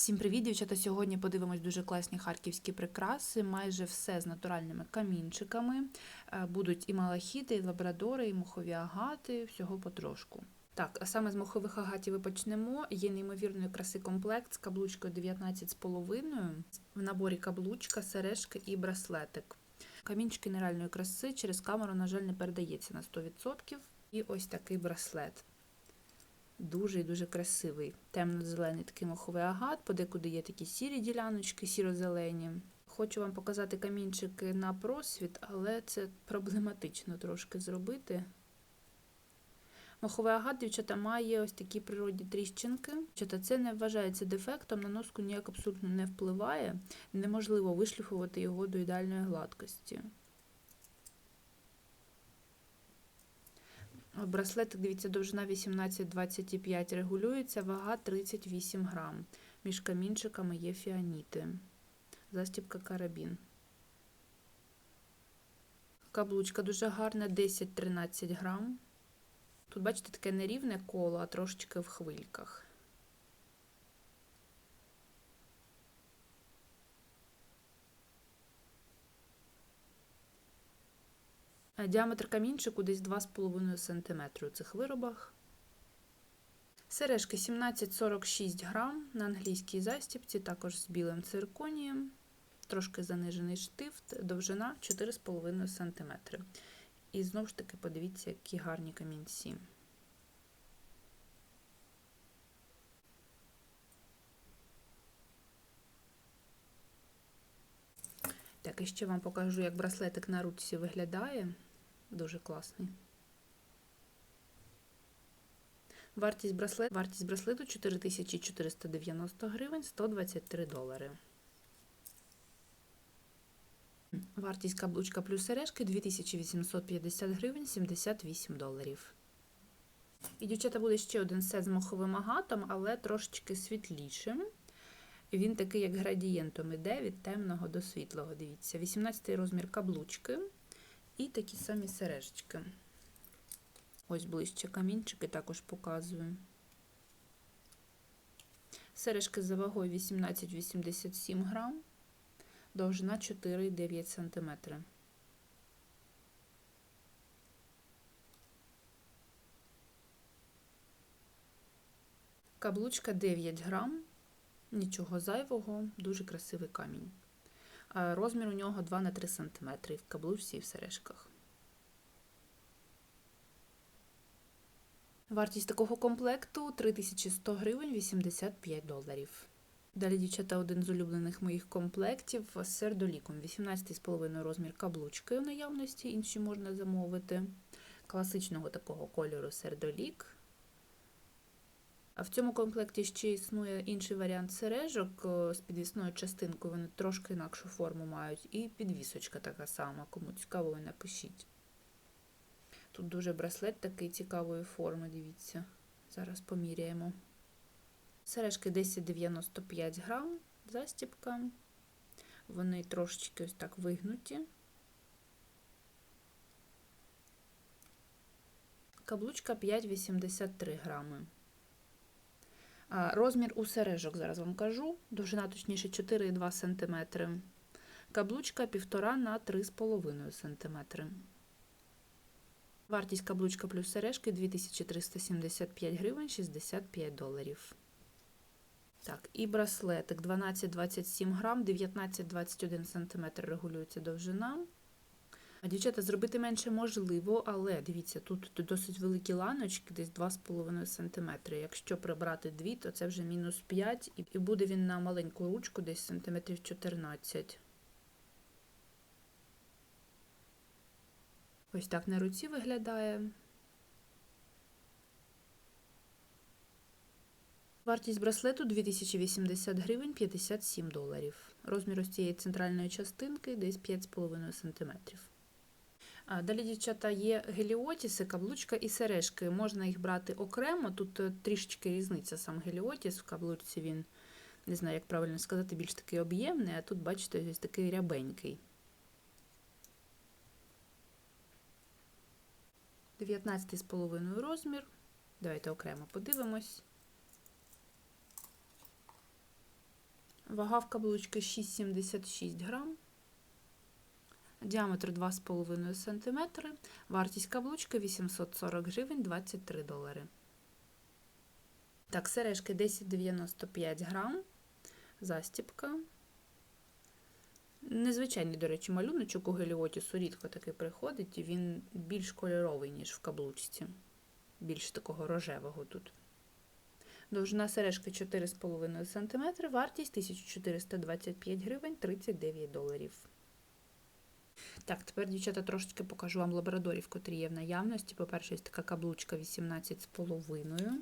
Всім привіт, дівчата! Сьогодні подивимось дуже класні харківські прикраси. Майже все з натуральними камінчиками. Е, Будуть і малахіти, і лабрадори, і мохові агати, всього потрошку. Так, а саме з мохових агатів і почнемо. Є неймовірної краси комплект з каблучкою 19,5. В наборі каблучка, сережки і браслетик. Камінчики нереальної краси через камеру, на жаль, не передається на 100%. І ось такий браслет. Дуже і дуже красивий. Темно-зелений такий моховий агат, подекуди є такі сірі діляночки, сіро-зелені. Хочу вам показати камінчики на просвіт, але це проблематично трошки зробити. Моховий агат, дівчата, має ось такі природні тріщинки. Дівчата, це не вважається дефектом, на носку ніяк абсолютно не впливає. Неможливо вишліфувати його до ідеальної гладкості. Браслетик, дивіться, довжина 18-25 регулюється, вага 38 грам. Між камінчиками є фіаніти. Застібка карабін. Каблучка дуже гарна, 10-13 грам. Тут, бачите, таке нерівне коло, а трошечки в хвильках. Діаметр камінчику десь 2,5 см у цих виробах. Сережки 17,46 грам на англійській застіпці, також з білим цирконієм, трошки занижений штифт, довжина 4,5 см. І знову ж таки, подивіться, які гарні камінці. Так, і ще вам покажу, як браслетик на руці виглядає. Дуже класний. Вартість браслету, вартість браслету 4490 гривень 123 долари. Вартість каблучка плюс сережки 2850 гривень 78 доларів. І, дівчата, буде ще один сет з моховим агатом, але трошечки світлішим. Він такий, як градієнтом іде від темного до світлого. Дивіться, 18 розмір каблучки. І такі самі сережечки. Ось ближче камінчики також показую. Сережки за вагою 18,87 грам, довжина 4,9 см. Каблучка 9 грам, нічого зайвого, дуже красивий камінь. Розмір у нього 2 на 3 см в каблучці і в сережках. Вартість такого комплекту 3100 гривень 85 доларів. Далі, дівчата, один з улюблених моїх комплектів з сердоліком. 18,5 розмір каблучки у наявності, інші можна замовити. Класичного такого кольору сердолік. А в цьому комплекті ще існує інший варіант сережок з підвісною частинкою, вони трошки інакшу форму мають. І підвісочка така сама, кому цікаво, напишіть. Тут дуже браслет такий цікавої форми, дивіться. Зараз поміряємо. Сережки 10,95 грам, застіпка. Вони трошечки ось так вигнуті. Каблучка 5,83 грами. Розмір у сережок, зараз вам кажу, довжина, точніше, 4,2 см. Каблучка 1,5 на 3,5 см. Вартість каблучка плюс сережки 2375 гривень 65 доларів. Так, і браслетик 12-27 грам, 19-21 см регулюється довжина. А дівчата, зробити менше можливо, але дивіться, тут досить великі ланочки, десь 2,5 см. Якщо прибрати дві, то це вже мінус 5 і буде він на маленьку ручку, десь сантиметрів 14 Ось так на руці виглядає. Вартість браслету 2080 гривень 57 доларів. Розмір ось цієї центральної частинки десь 5,5 см. Далі, дівчата, є геліотіси, каблучка і сережки. Можна їх брати окремо. Тут е, трішечки різниця сам геліотіс. В каблучці він, не знаю, як правильно сказати, більш такий об'ємний, а тут, бачите, ось такий рябенький. 19,5 розмір. Давайте окремо подивимось. Вага в каблучки 6,76 грам. Діаметр 2,5 см. Вартість каблучки 840 гривень 23 долари. Так, сережки 10,95 грам. Застіпка. Незвичайний, до речі, малюночок у геліотісу рідко такий приходить, і він більш кольоровий, ніж в каблучці. Більш такого рожевого тут. Довжина сережки 4,5 см, вартість 1425 гривень 39 доларів. Так, тепер, дівчата, трошечки покажу вам лабрадорів, котрі є в наявності. По-перше, є така каблучка 18,5,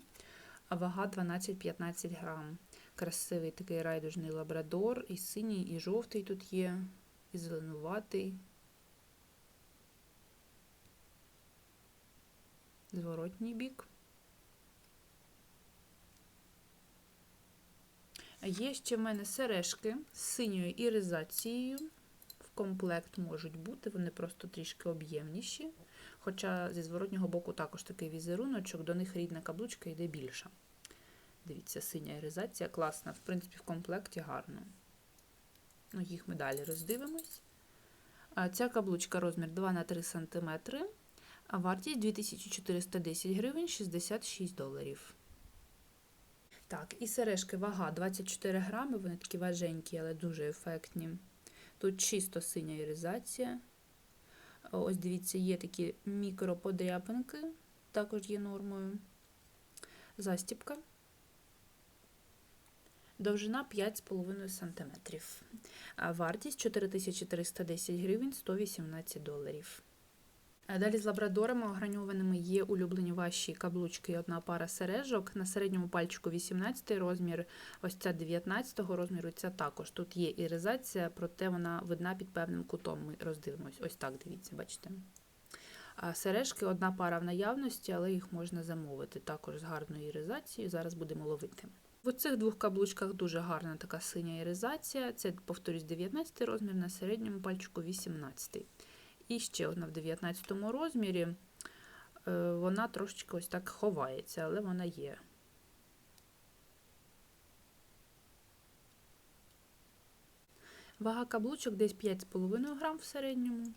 а вага 12-15 грам. Красивий такий райдужний лабрадор, і синій, і жовтий тут є, і зеленуватий. Зворотній бік. Є ще в мене сережки з синьою іризацією. Комплект можуть бути, вони просто трішки об'ємніші. Хоча зі зворотнього боку також такий візеруночок, до них рідна каблучка йде більша. Дивіться, синя іризація класна, в принципі, в комплекті гарно. Ну, Їх ми далі роздивимось. Ця каблучка розмір 2х3 см, а вартість 2410 гривень 66 доларів. Так, і сережки вага 24 грами, вони такі важенькі, але дуже ефектні. Тут чисто синя іризація. Ось дивіться, є такі мікроподряпинки, також є нормою. Застіпка. Довжина 5,5 см. Вартість 4310 гривень 118 доларів. Далі з лабрадорами ограньованими є улюблені ваші каблучки і одна пара сережок. На середньому пальчику 18 розмір, ось ця 19 розміру, ця також. Тут є іризація, проте вона видна під певним кутом. Ми роздивимось. Ось так, дивіться, бачите. Сережки одна пара в наявності, але їх можна замовити. Також з гарною іризацією. Зараз будемо ловити. В цих двох каблучках дуже гарна така синя іризація. Це, повторюсь, 19 розмір, на середньому пальчику 18. І ще одна в 19 розмірі. Е, вона трошечки ось так ховається, але вона є. Вага каблучок десь 5,5 грам в середньому.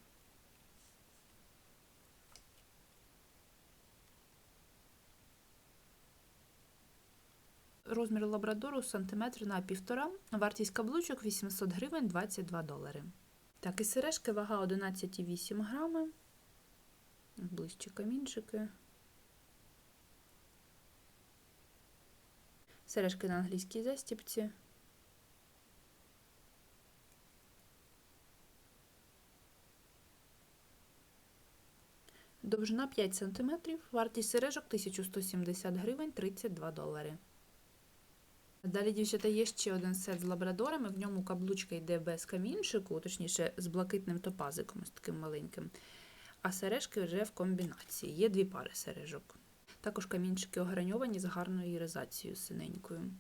Розмір лабрадору сантиметр на півтора. Вартість каблучок 800 гривень 22 долари. Так, і сережки вага 11,8 грами. Ближче камінчики. Сережки на англійській застіпці. Довжина 5 см, вартість сережок 1170 гривень 32 долари. Далі, дівчата, є ще один сет з лабрадорами, в ньому каблучка йде без камінчику, точніше, з блакитним топазиком, з таким маленьким. А сережки вже в комбінації. Є дві пари сережок. Також камінчики ограньовані з гарною іризацією синенькою.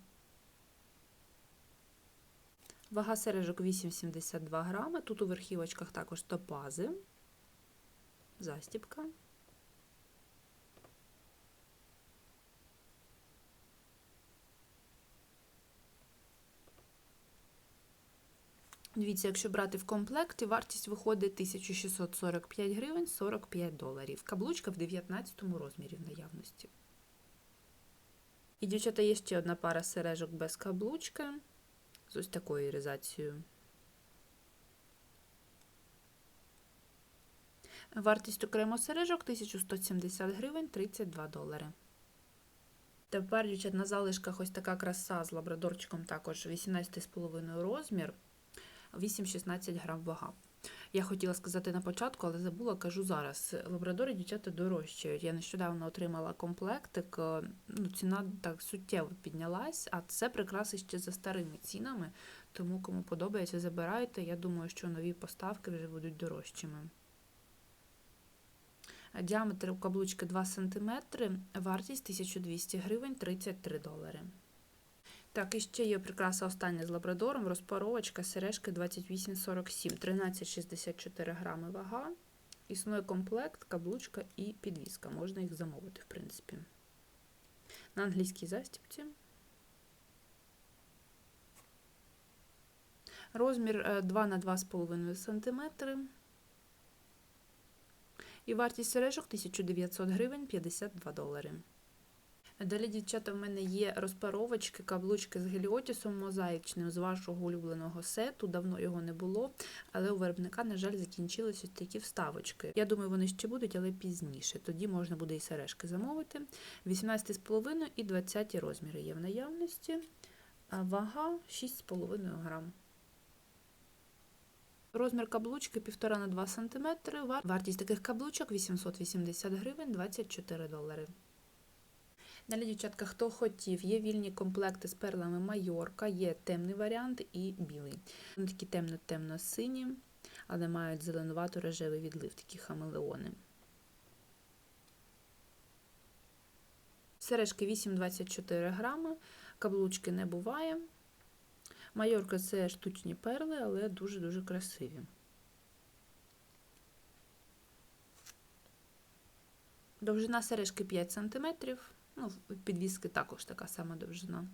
Вага сережок 8,72 грами. Тут у верхівочках також топази, застіпка. Дивіться, якщо брати в комплекті, вартість виходить 1645 гривень 45 доларів. Каблучка в 19 розмірі в наявності. І, дівчата, є ще одна пара сережок без каблучки з ось такою іризацією. Вартість окремо сережок 1170 гривень 32 долари. Тепер, дівчат, на залишках ось така краса з лабрадорчиком також 18,5 розмір. 8-16 грам вага. Я хотіла сказати на початку, але забула, кажу зараз. Лабрадори дівчата дорожчають. Я нещодавно отримала комплектик, е, ну, ціна так суттєво піднялась, а це прикраси ще за старими цінами. Тому, кому подобається, забирайте. Я думаю, що нові поставки вже будуть дорожчими. Діаметр у каблучки 2 см, вартість 1200 гривень 33 долари. Так, і ще є прикраса остання з лабрадором, розпаровочка, сережки 2847, 13,64 грами вага. Існує комплект, каблучка і підвіска. Можна їх замовити, в принципі. На англійській застіпці. Розмір е, 2 на 2,5 см. І вартість сережок 1900 гривень 52 долари. Далі, дівчата, в мене є розпаровочки, каблучки з геліотісом мозаїчним з вашого улюбленого сету. Давно його не було, але у виробника, на жаль, закінчились ось такі вставочки. Я думаю, вони ще будуть, але пізніше. Тоді можна буде і сережки замовити. 18,5 і 20 розміри є в наявності. Вага 6,5 грам. Розмір каблучки 1,5 на 2 см. Вартість таких каблучок 880 гривень 24 долари. Далі, дівчатка, хто хотів, є вільні комплекти з перлами Майорка, є темний варіант і білий. Вони такі темно-темно-сині, але мають зеленувато-рожевий відлив, такі хамелеони. Сережки 8,24 грами, каблучки не буває. Майорка це штучні перли, але дуже-дуже красиві. Довжина сережки 5 см. Ну, підвіски також така сама довжина.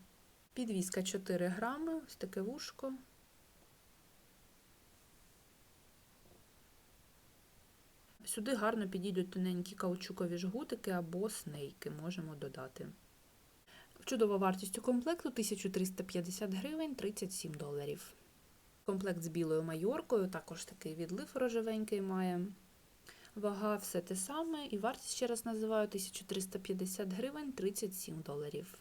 Підвіска 4 грами, ось таке вушко. Сюди гарно підійдуть тоненькі каучукові жгутики або снейки, можемо додати. Чудова вартість у комплекту 1350 гривень 37 доларів. Комплект з білою майоркою, також такий відлив рожевенький має. Вага все те саме, і вартість, ще раз називаю, 1350 гривень 37 доларів.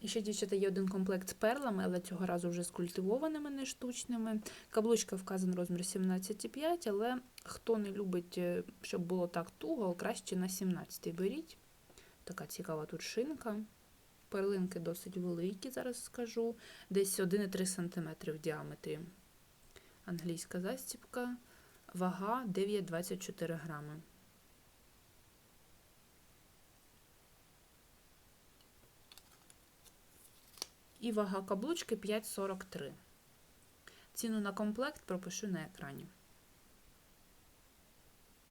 І ще, дівчата, є один комплект з перлами, але цього разу вже з культивованими, не штучними. Каблучка вказан розмір 17,5, але хто не любить, щоб було так туго, краще на 17 беріть. Така цікава тут шинка. Перлинки досить великі, зараз скажу. Десь 1,3 см в діаметрі. Англійська застібка. Вага 9,24 грами. І вага каблучки 5,43. Ціну на комплект пропишу на екрані.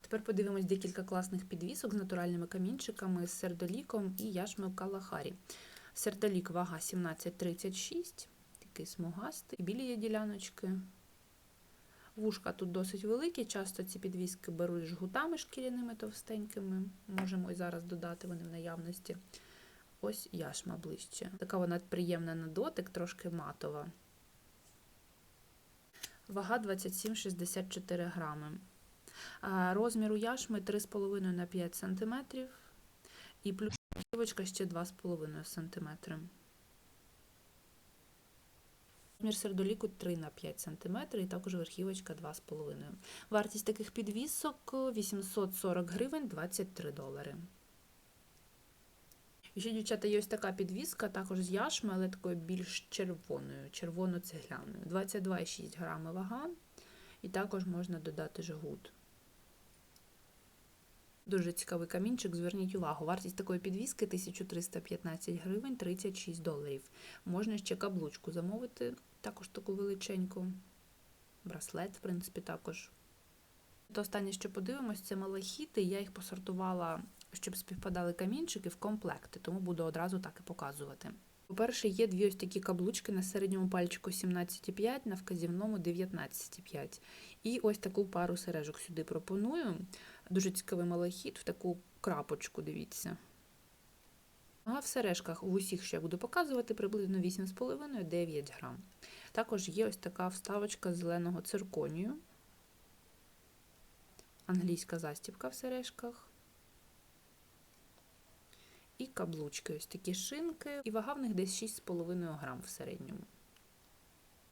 Тепер подивимось декілька класних підвісок з натуральними камінчиками, з сердоліком і яшмою калахарі. Сердолік вага 17,36, такий смугастий, білі є діляночки. Вушка тут досить великі, часто ці підвіски беруть жгутами шкіряними товстенькими. Можемо і зараз додати вони в наявності. Ось яшма ближче. Така вона приємна на дотик, трошки матова. Вага 27,64 грами. Розмір у яшми 3,5 на 5 см. І плюсівочка ще 2,5 см. Розмір сердоліку 3 на 5 см і також верхівочка 2,5 Вартість таких підвісок 840 гривень 23 долари. І ще, дівчата, є ось така підвіска, також з яшми, але такою більш червоною, червоно-цегляною. 22,6 грами вага. І також можна додати жгут. Дуже цікавий камінчик, зверніть увагу. Вартість такої підвіски 1315 гривень 36 доларів. Можна ще каблучку замовити, також таку величеньку. Браслет, в принципі, також. То останнє, що подивимось, це малахіти. Я їх посортувала, щоб співпадали камінчики в комплекти, тому буду одразу так і показувати. По-перше, є дві ось такі каблучки на середньому пальчику 17,5, на вказівному 19,5. І ось таку пару сережок сюди пропоную. Дуже цікавий малахіт в таку крапочку, дивіться. А в сережках в усіх, що я буду показувати, приблизно 8,5-9 грам. Також є ось така вставочка зеленого цирконію. Англійська застібка в сережках. І каблучки, ось такі шинки. І вага в них десь 6,5 грам в середньому.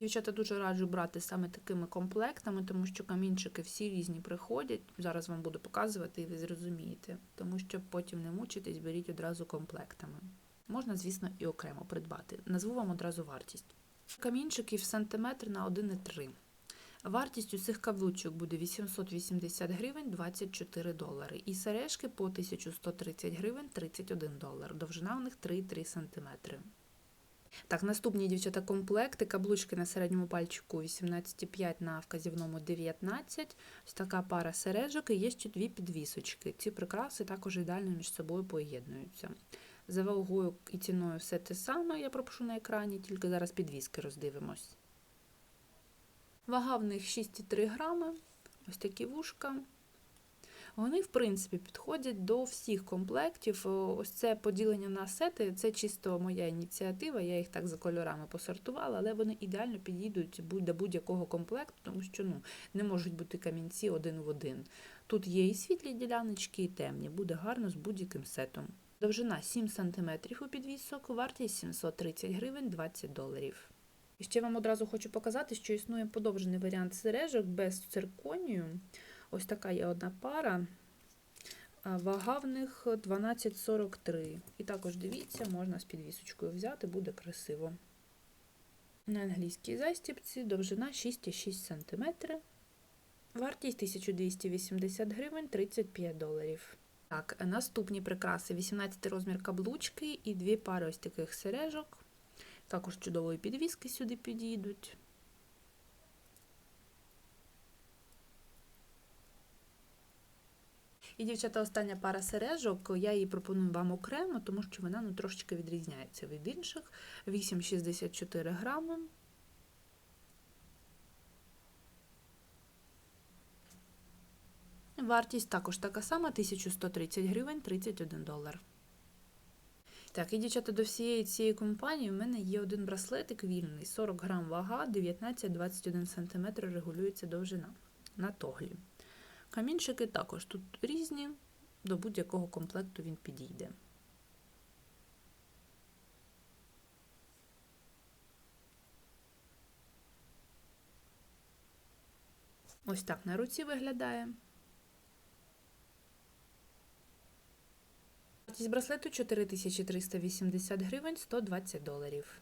Дівчата дуже раджу брати саме такими комплектами, тому що камінчики всі різні приходять. Зараз вам буду показувати і ви зрозумієте. Тому що потім не мучитесь, беріть одразу комплектами. Можна, звісно, і окремо придбати. Назву вам одразу вартість. Камінчиків сантиметр на 1,3. Вартість усіх каблучок буде 880 гривень 24 долари. І сережки по 1130 гривень 31 долар. Довжина у них 3,3 см. Так, наступні дівчата комплекти, каблучки на середньому пальчику 18,5 на вказівному 19. Ось така пара сережок і є ще дві підвісочки. Ці прикраси також ідеально між собою поєднуються. За вагою і ціною все те саме, я пропишу на екрані, тільки зараз підвіски роздивимось. Вага в них 6,3 грами. Ось такі вушка. Вони, в принципі, підходять до всіх комплектів. Ось це поділення на сети, це чисто моя ініціатива, я їх так за кольорами посортувала, але вони ідеально підійдуть до будь-якого комплекту, тому що ну, не можуть бути камінці один в один. Тут є і світлі діляночки, і темні. Буде гарно з будь-яким сетом. Довжина 7 см у підвісок, вартість 730 гривень 20 доларів. І ще вам одразу хочу показати, що існує подовжений варіант сережок без цирконію. Ось така є одна пара. Вага в них 12,43. І також дивіться, можна з підвісочкою взяти, буде красиво. На англійській застібці довжина 6,6 см. Вартість 1280 гривень 35 доларів. Так, наступні прикраси: 18 розмір каблучки і дві пари ось таких сережок. Також чудової підвіски сюди підійдуть. І, дівчата, остання пара сережок, я її пропоную вам окремо, тому що вона ну, трошечки відрізняється від інших. 8,64 грами. Вартість також така сама 1130 гривень 31 долар. Так, і дівчата, до всієї цієї компанії в мене є один браслетик вільний, 40 грам вага, 19-21 см регулюється довжина на тоглі. Камінчики також тут різні, до будь-якого комплекту він підійде. Ось так на руці виглядає. Вартість браслету 4380 гривень 120 доларів.